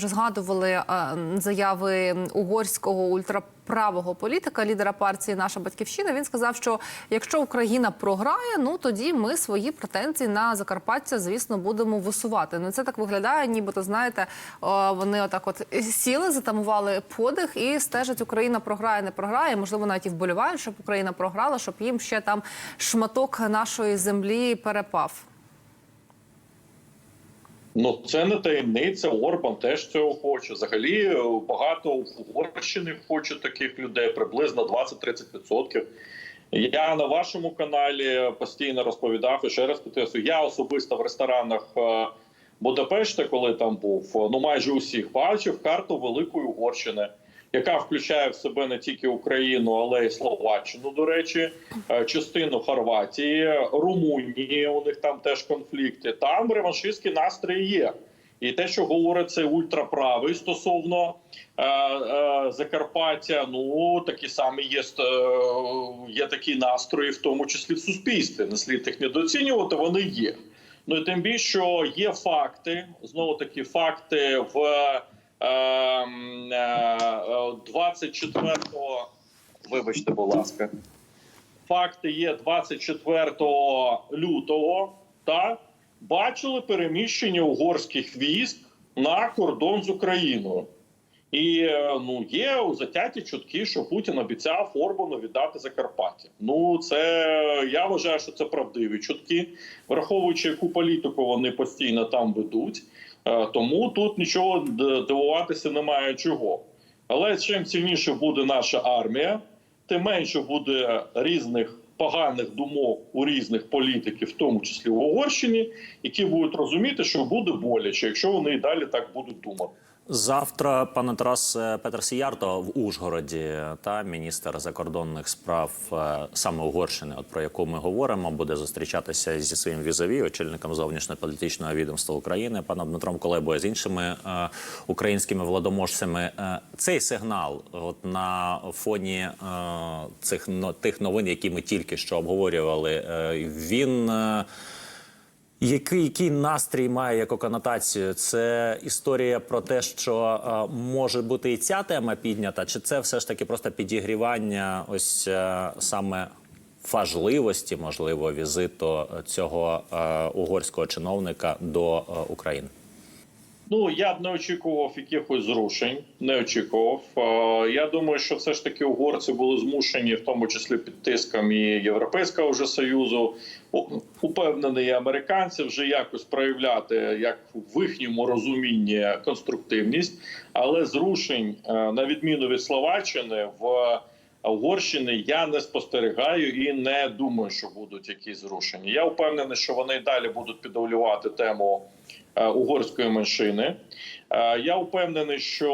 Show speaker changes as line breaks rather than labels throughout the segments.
Вже згадували е, заяви угорського ультраправого політика, лідера партії Наша батьківщина. Він сказав, що якщо Україна програє, ну тоді ми свої претензії на Закарпаття, звісно, будемо висувати. Ну це так виглядає, нібито знаєте, е, вони отак, от сіли, затамували подих і стежать, Україна програє, не програє. Можливо, навіть і вболівають, щоб Україна програла, щоб їм ще там шматок нашої землі перепав.
Ну це не таємниця. Орбан теж цього хоче. Взагалі е, багато в Угорщини хоче таких людей, приблизно 20-30%. Я на вашому каналі постійно розповідав і ще раз підтримую. Я особисто в ресторанах е, Будапешта, коли там був, е, ну майже усіх бачив карту Великої Угорщини, яка включає в себе не тільки Україну, але й Словаччину. До речі, е, частину Хорватії, Румунії. У них там теж конфлікти. Там реваншистські настрої є. І те, що говорить цей ультраправий стосовно е, е, Закарпаття, ну такі самі є, е, є такі настрої, в тому числі в суспільстві. Не слід їх недооцінювати, вони є. Ну і тим більше, є факти, знову таки факти в е, м, е, 24-го, вибачте, будь ласка, факти є 24 лютого, так, бачили переміщення угорських військ на кордон з Україною. І е, ну є у затяті чутки, що Путін обіцяв Орбану віддати Закарпаття. Ну це я вважаю, що це правдиві чутки, враховуючи яку політику вони постійно там ведуть. Е, Тому тут нічого дивуватися немає чого. Але чим сильніше буде наша армія, тим менше буде різних поганих думок у різних політиків, в тому числі в Угорщині, які будуть розуміти, що буде боляче, якщо вони і далі так будуть думати.
Завтра пане Тарас Петр Сіярто в Ужгороді та міністр закордонних справ е, саме Угорщини, от про яку ми говоримо, буде зустрічатися зі своїм візові, очільником зовнішньополітичного відомства України, паном Дмитром Колебою з іншими е, українськими владоможцями. Е, цей сигнал, от на фоні е, цих но, тих новин, які ми тільки що обговорювали, е, він. Е, який, який настрій має яку конотацію? Це історія про те, що е, може бути і ця тема піднята, чи це все ж таки просто підігрівання ось е, саме важливості, можливо, візиту цього е, угорського чиновника до е, України?
Ну я б не очікував якихось зрушень. Не очікував. Е, Я думаю, що все ж таки угорці були змушені, в тому числі під тиском і Європейського вже союзу, упевнений американці вже якось проявляти як в їхньому розумінні конструктивність, але зрушень, е, на відміну від Словаччини, в Угорщини я не спостерігаю і не думаю, що будуть якісь зрушення. Я впевнений, що вони далі будуть підавлювати тему угорської меншини. Е, Я впевнений, що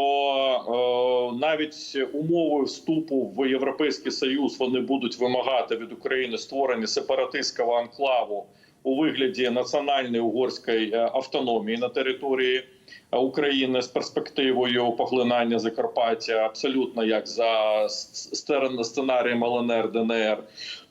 е, навіть умови вступу в Європейський Союз вони будуть вимагати від України створення сепаратистського анклаву у вигляді національної угорської е, автономії на території е, України з перспективою поглинання Закарпаття, абсолютно як за сценарієм ЛНР ДНР.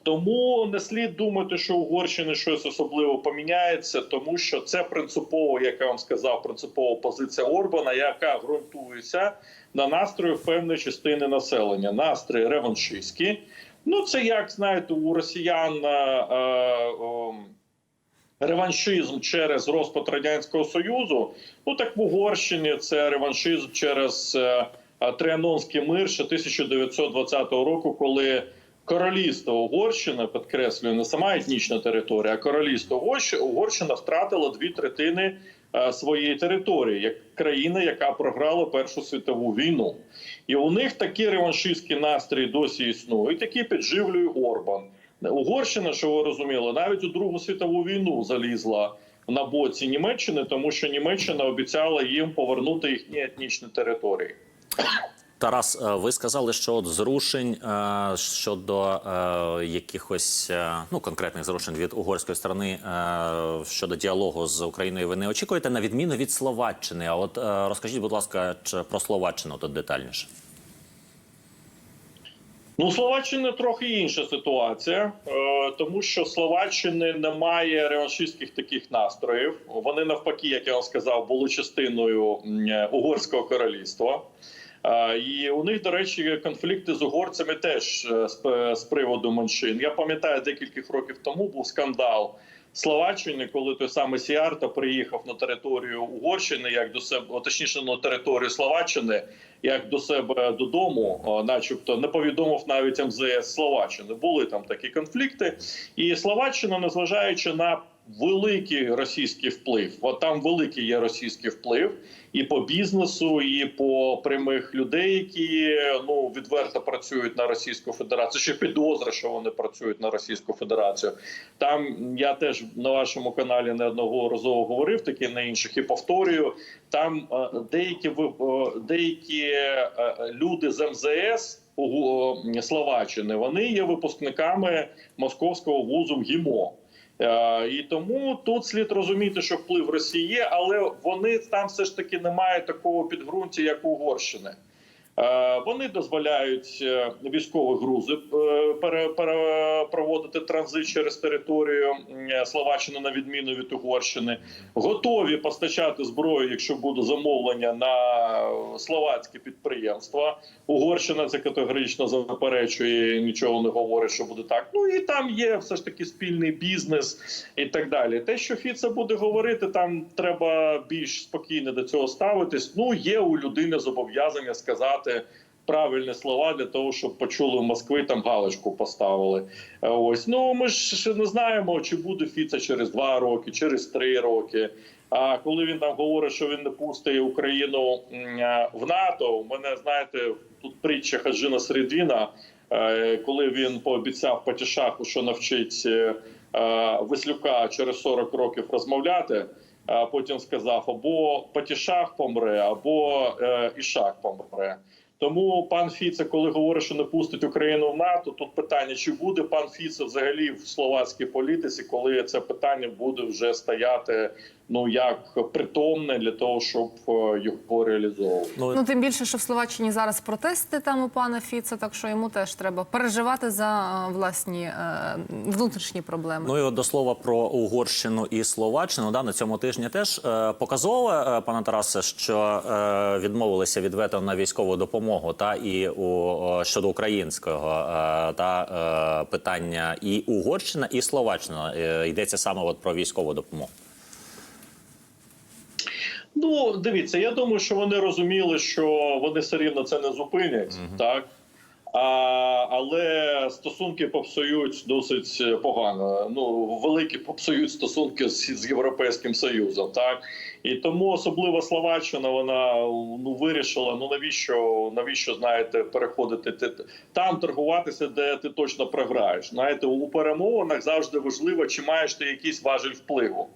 Тому не слід думати, що Угорщини щось особливо поміняється, тому що це принципово, як я вам сказав, принципова позиція Орбана, яка ґрунтується на настрої певної частини населення, настрої реваншистські. Ну це як знаєте, у росіян. е, е, Реваншизм через розпад радянського союзу. Ну так в Угорщині це реваншизм через е, Трианонський мир ще 1920 року, коли королівство Угорщина підкреслюю, не сама етнічна територія, а королівство Угорщина втратило дві третини е, своєї території як країна, яка програла Першу світову війну. І у них такі реваншистські настрої досі існують, які підживлює Орбан. Угорщина, що ви розуміли, навіть у Другу світову війну залізла на боці Німеччини, тому що Німеччина обіцяла їм повернути їхні етнічні території.
Тарас, е, ви сказали, що от зрушень е, щодо е, якихось ну конкретних зрушень від угорської сторони щодо діалогу з Україною, ви не очікуєте на відміну від Словаччини. А от розкажіть, будь ласка, про Словаччину тут детальніше.
Ну, Словаччини трохи інша ситуація, тому що Словаччини немає реваншистських таких настроїв. Вони навпаки, як я вам сказав, були частиною угорського королівства. І у них, до речі, конфлікти з угорцями теж е, з, приводу меншин. Я пам'ятаю, декілька років тому був скандал в Словаччині, коли той самий Сіарта приїхав на територію Угорщини, як до себе, точніше на територію Словаччини, як до себе додому, начебто не повідомив навіть МЗС Словаччини. Були там такі конфлікти, і Словаччина, незважаючи на великий російський вплив, от там великий є російський вплив і по бізнесу, і по прямих людей, які ну відверто працюють на Російську Федерацію, що підозра, що вони працюють на Російську Федерацію. Там я теж на вашому каналі неодноразово говорив, такі на інших і повторюю. Там е, деякі е, деякі е, люди з МЗС Словаччини вони є випускниками московського вузу МГІМО. Е, І тому тут слід розуміти, що вплив Росії є, але вони там все ж таки не мають такого підґрунтя, як у Угорщини. Е, Вони дозволяють е, військові грузи е, проводити транзит через територію Словаччини на відміну від Угорщини. Готові постачати зброю, якщо буде замовлення на словацькі підприємства. Угорщина це категорично заперечує, нічого не говорить, що буде так. Ну і там є все ж таки спільний бізнес і так далі. Те, що Фіце буде говорити, там треба більш спокійно до цього ставитись. Ну є у людини зобов'язання сказати. Правильні слова для того, щоб почули в Москві там галочку поставили. Е, Ось ну ми ж не знаємо, чи буде Фіца через два роки, через три роки. А коли він там говорить, що він не пустить Україну е, в НАТО, у мене знаєте, тут притча Хаджина Середвіна, е, коли він пообіцяв Патішаху, що навчить Веслюка через 40 років розмовляти. А потім сказав: або Патішах помре, або Ішак помре. Тому пан Фіце, коли говорить, що не пустить Україну в НАТО, тут питання: чи буде пан Фіце взагалі в словацькій політиці, коли це питання буде вже стояти ну як притомне для того, щоб е, його реалізовувати.
Ну тим більше, що в Словаччині зараз протести там у пана Фіца, так що йому теж треба переживати за е, власні е, внутрішні проблеми.
Ну і от до слова про Угорщину і Словаччину. Да, на цьому тижні теж е, показово, е, пане Тарасе, що е, відмовилися від вето на військову допомогу та і у щодо українського е, та е, питання і Угорщина, і Словаччина Е, йдеться саме от про військову допомогу.
Ну, дивіться, я думаю, що вони розуміли, що вони все рівно це не зупинять, так. А, але стосунки попсують досить погано. Ну великі попсують стосунки з, з європейським союзом, так і тому особливо Словаччина вона ну вирішила. Ну навіщо навіщо знаєте переходити ти там торгуватися, де ти точно програєш. Знаєте, у перемовинах завжди важливо, чи маєш ти якийсь важель впливу.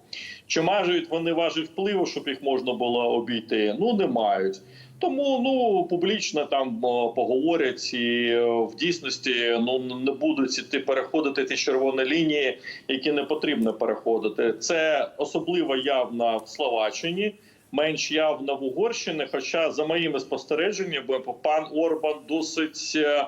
Чи мають вони важель впливу, щоб їх можна було обійти? Ну не мають. Тому ну публічно там поговорять і е, в дійсності ну не будуть іти переходити ті червоні лінії, які не потрібно переходити. Це особливо явно в Словаччині, менш явно в Угорщині. Хоча за моїми спостереженнями, пан Орбан досить. е,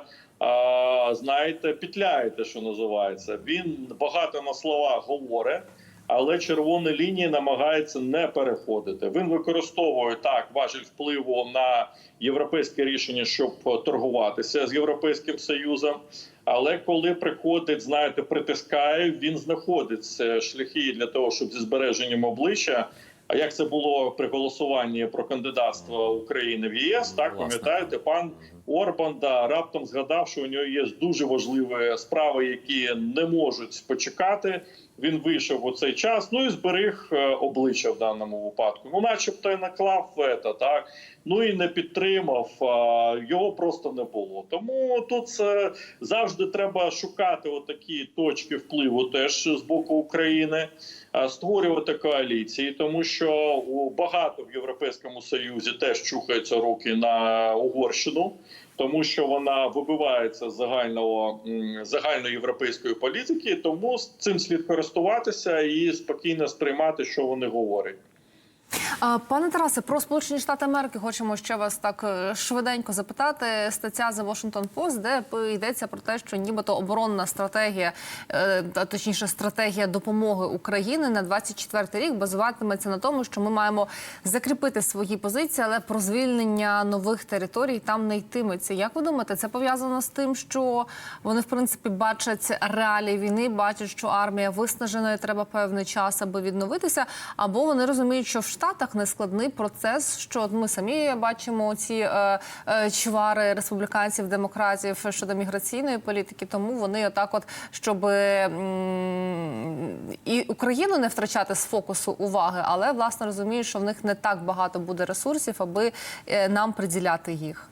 знаєте, пітляєте, що називається. Він багато на словах говорить, але червоні лінії намагається не переходити. Він використовує так важіль впливу на європейське рішення, щоб торгуватися з європейським союзом. Але коли приходить, знаєте, притискає, він знаходить е, шляхи для того, щоб зі збереженням обличчя. А як це було при голосуванні про кандидатство України в ЄС? Так пам'ятаєте, пан Орбан да раптом згадав, що у нього є дуже важливі справи, які не можуть почекати. Він вийшов у цей час. Ну і зберіг е, обличчя в даному випадку. Ну, начебто, і наклав вето, так ну і не підтримав. Його просто не було. Тому тут це завжди треба шукати отакі точки впливу, теж з боку України, створювати коаліції, тому що багато в Європейському Союзі теж чухаються руки на Угорщину тому що вона вибивається з загального загальної загальноєвропейської політики, тому з цим слід користуватися і спокійно сприймати, що вони говорять.
А, Пане Тарасе, про Сполучені Штати Америки хочемо ще вас так е, швиденько запитати. Стаття The Washington Post, де йдеться про те, що нібито оборонна стратегія, е, та точніше стратегія допомоги України на 24 рік базуватиметься на тому, що ми маємо закріпити свої позиції, але про звільнення нових територій там не йтиметься. Як ви думаєте, це пов'язано з тим, що вони в принципі бачать реалії війни, бачать, що армія виснажена і треба певний час, аби відновитися, або вони розуміють, що в Штатах нескладний процес, що ми самі бачимо ці е, е, чвари республіканців, демократів щодо міграційної політики, тому вони отак, от щоб і Україну не втрачати з фокусу уваги, але власне розуміють, що в них не так багато буде ресурсів, аби е, нам приділяти їх.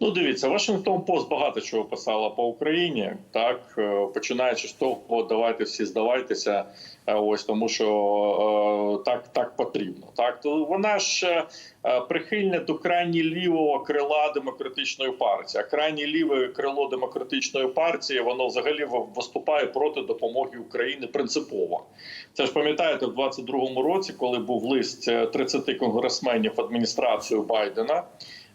Ну, дивіться, Вашингтон Пост багато чого писала по Україні, так починаючи з того, давайте всі здавайтеся. Е, Ось тому, що е, так, так потрібно. Так то вона ж е, прихильне до крайні лівого крила демократичної партії. А крайнє ліве крило демократичної партії воно взагалі виступає проти допомоги Україні принципово. Це ж пам'ятаєте, в 22-му році, коли був лист е, 30 конгресменів адміністрацію Байдена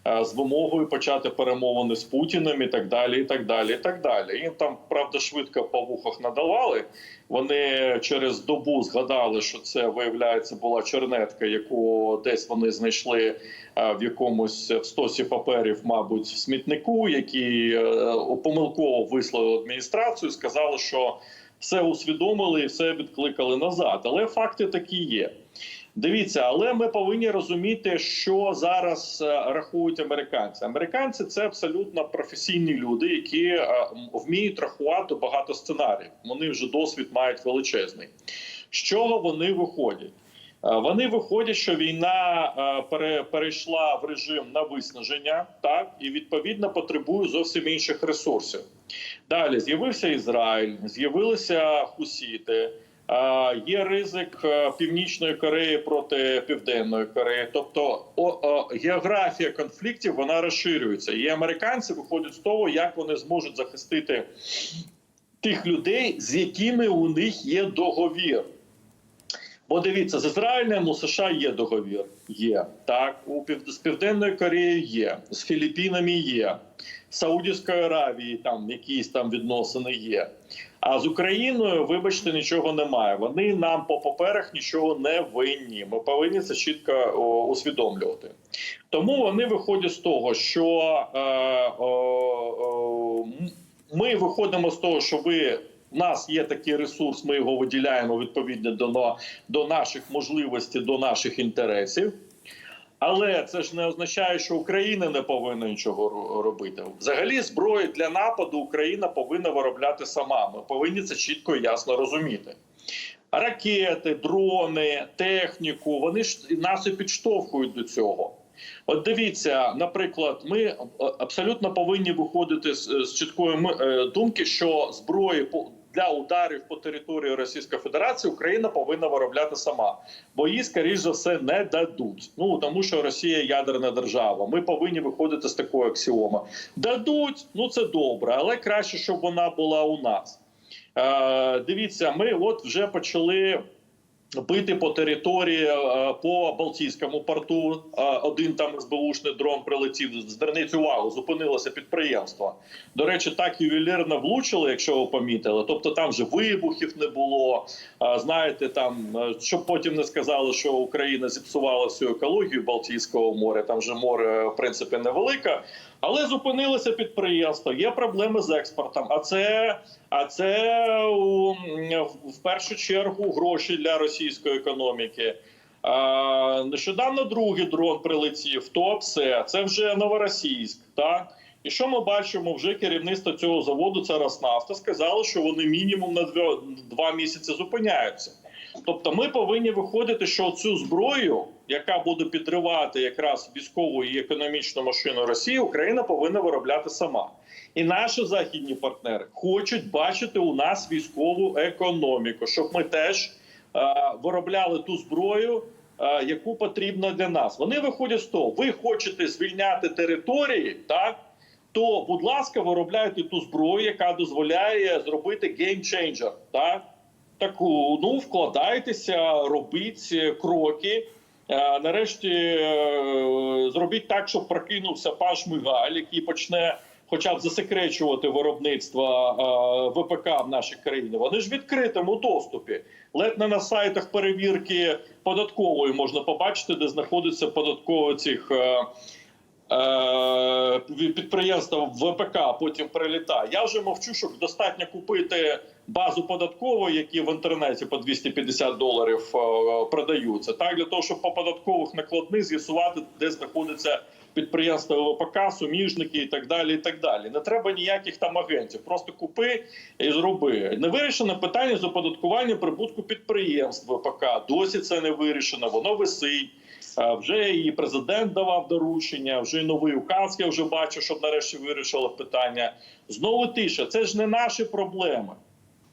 з вимогою почати перемовини з Путіним і так далі. І так далі, і так далі. Їм там правда швидко по вухах надавали. Вони через добу згадали, що це виявляється була чернетка, яку десь вони знайшли е, в якомусь в стосі паперів, мабуть, в смітнику, які е, помилково вислали адміністрацію. Сказали, що все усвідомили і все відкликали назад. Але факти такі є. Дивіться, але ми повинні розуміти, що зараз е, рахують американці. Американці це абсолютно професійні люди, які е, вміють рахувати багато сценаріїв. Вони вже досвід мають величезний. З чого вони виходять? Е, Вони виходять, що війна перейшла в режим на виснаження, так і відповідно потребує зовсім інших ресурсів. Далі з'явився Ізраїль, з'явилися хусіти. Є ризик е, Північної Кореї проти Південної Кореї. Тобто географія конфліктів вона розширюється. І американці виходять з того, як вони зможуть захистити тих людей, з якими у них є договір. Бо дивіться, з Ізраїлем у США є договір. Є так, у з Південною Кореєю є, з Філіппінами є, з Саудівською Аравією там якісь там відносини є. А з Україною, вибачте, нічого немає. Вони нам по паперах нічого не винні. Ми повинні це чітко о, усвідомлювати. Тому вони виходять з того, що е, о, ми виходимо з того, що ви. У нас є такий ресурс, ми його виділяємо відповідно до, до наших можливостей, до наших інтересів. Але це ж не означає, що Україна не повинна нічого робити. Взагалі, зброї для нападу Україна повинна виробляти сама. Ми повинні це чітко і ясно розуміти. Ракети, дрони, техніку вони ж нас і підштовхують до цього. От дивіться, наприклад, ми е, абсолютно повинні виходити з, з чіткої е, думки, що зброї для ударів по території Російської Федерації Україна повинна виробляти сама, бо її, скоріш за все, не дадуть. Ну тому що Росія ядерна держава. Ми повинні виходити з такої аксіоми. Дадуть, ну це добре, але краще, щоб вона була у нас. Е, дивіться, ми от вже почали. Бити по території е, по Балтійському порту. Е, Один там СБУшний дрон прилетів. Зверніть увагу, зупинилося підприємство. До речі, так ювелірно влучили, якщо ви помітили. Тобто там вже вибухів не було. Е, Знаєте, там щоб потім не сказали, що Україна зіпсувала всю екологію Балтійського моря. Там же море в принципі невелике. Але зупинилося підприємство. Є проблеми з експортом. А це а це в першу чергу гроші для російської економіки. А, нещодавно другий дрон прилетів. То все це вже новоросійськ. Так і що ми бачимо? Вже керівництво цього заводу це Роснафта сказало, що вони мінімум на два місяці зупиняються. Тобто, ми повинні виходити, що цю зброю, яка буде підривати якраз військову і економічну машину Росії, Україна повинна виробляти сама. І наші західні партнери хочуть бачити у нас військову економіку, щоб ми теж е, виробляли ту зброю, е, яку потрібно для нас. Вони виходять з того, ви хочете звільняти території, так? То, будь ласка, виробляйте ту зброю, яка дозволяє зробити геймченджер, так? таку: ну вкладайтеся, робіть е, кроки. Е, Нарешті е, зробіть так, щоб прокинувся пан Шмигаль, який почне хоча б засекречувати виробництво е, ВПК в нашій країні. Вони ж в відкритому доступі. Ледь не на сайтах перевірки податкової можна побачити, де знаходиться податково цих. Е, підприємства ВПК потім прилітає. Я вже мовчу, що достатньо купити базу податкової, які в інтернеті по 250 доларів е, продаються. Так для того, щоб по податкових накладних з'ясувати, де знаходиться підприємства ВПК, суміжники і так далі. І так далі. Не треба ніяких там агентів. Просто купи і зроби. Не вирішено питання з оподаткування прибутку підприємств ВПК. Досі це не вирішено. Воно висить. А Вже і президент давав доручення, вже і новий указ я вже бачу, щоб нарешті вирішило питання. Знову тиша. Це ж не наші проблеми.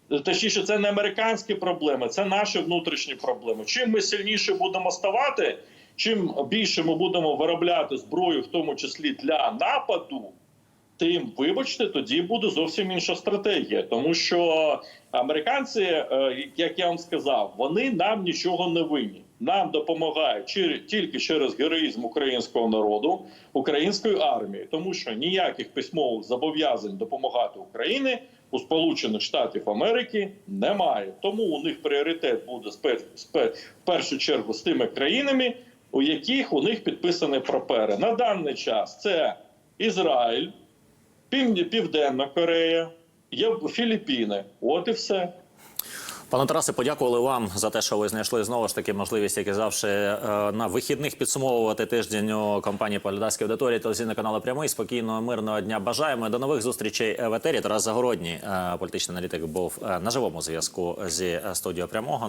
Точніше, це не американські проблеми, це наші внутрішні проблеми. Чим ми сильніше будемо ставати, чим більше ми будемо виробляти зброю, в тому числі для нападу, тим, вибачте, тоді буде зовсім інша стратегія. Тому що американці, е, як я вам сказав, вони нам нічого не винні. Нам допомагають чир- тільки через героїзм українського народу, української армії, тому що ніяких письмових зобов'язань допомагати Україні у Сполучених Штатів Америки немає. Тому у них пріоритет буде в першу чергу з тими країнами, у яких у них підписані папери. На даний час це Ізраїль, Пів- Південна Корея, Філіппіни. От і все.
Пане Тарасе, подякували вам за те, що ви знайшли знову ж таки можливість, як і завжди, е, на вихідних підсумовувати тиждень у компанії Полідарській аудиторії телевізійного каналу Прямий. Спокійного, мирного дня. Бажаємо до нових зустрічей в етері. Тарас Загородній, е, політичний аналітик, був е, на живому зв'язку зі студією прямого.